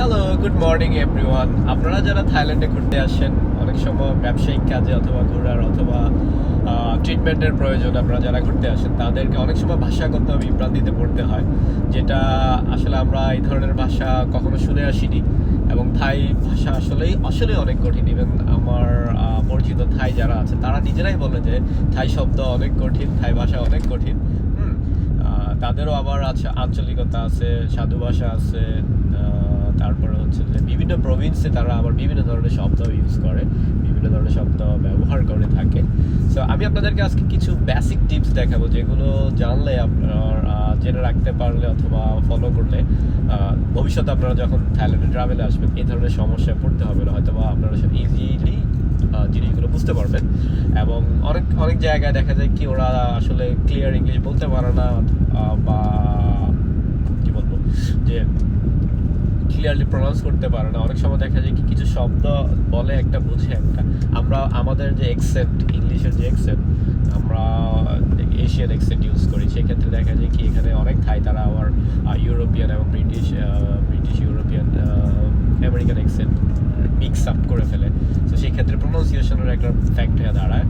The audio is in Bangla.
হ্যালো গুড মর্নিং এভরিওয়ান আপনারা যারা থাইল্যান্ডে ঘুরতে আসেন, অনেক সময় ব্যবসায়িক কাজে অথবা ঘোরার অথবা ট্রিটমেন্টের প্রয়োজন আপনারা যারা ঘুরতে আসেন, তাদেরকে অনেক সময় ভাষাগত বিভ্রান্তিতে পড়তে হয়, যেটা আসলে আমরা এই ধরনের ভাষা কখনো শুনে আসিনি এবং থাই ভাষা আসলেই, আসলে অনেক কঠিন। ইভেন আমার পরিচিত থাই যারা আছে, তারা নিজেরাই বলে যে থাই শব্দ অনেক কঠিন, থাই ভাষা অনেক কঠিন। তাদেরও আবার আছে আঞ্চলিকতা আছে, সাধু ভাষা আছে হচ্ছে যে বিভিন্ন প্রভিন্সে তারা আবার বিভিন্ন ধরনের শব্দ ইউজ করে, বিভিন্ন ধরনের শব্দ ব্যবহার করে থাকে। সো আমি আপনাদেরকে আজকে কিছু বেসিক টিপস দেখাবো, যেগুলো জানলে আপনার জেনে রাখতে পারলে অথবা ফলো করলে ভবিষ্যতে আপনারা যখন থাইল্যান্ডে ট্রাভেলে আসবেন, এই ধরনের সমস্যায় পড়তে হবে না হয়তো বা আপনারা ইজিলি জিনিসগুলো বুঝতে পারবেন। এবং অনেক অনেক জায়গায় দেখা যায় কি ওরা আসলে ক্লিয়ার ইংলিশ বলতে পারে না বা কি বলব, যে ক্লিয়ারলি প্রনাউন্স করতে পারে না। অনেক সময় দেখা যায় কি কিছু শব্দ বলে একটা বুঝে একটা। আমরা আমাদের যে এক্সেন্ট ইংলিশের যে এক্সেন্ট আমরা এশিয়ান এক্সেন্ট ইউজ করি। সেক্ষেত্রে দেখা যায় কি এখানে অনেক থাই তারা আবার ইউরোপিয়ান এবং British British European American accent mix up করে ফেলে। তো সেই ক্ষেত্রে প্রোনাউন্সিয়েশনের একটা ফ্যাক্ট হয়ে দাঁড়ায়।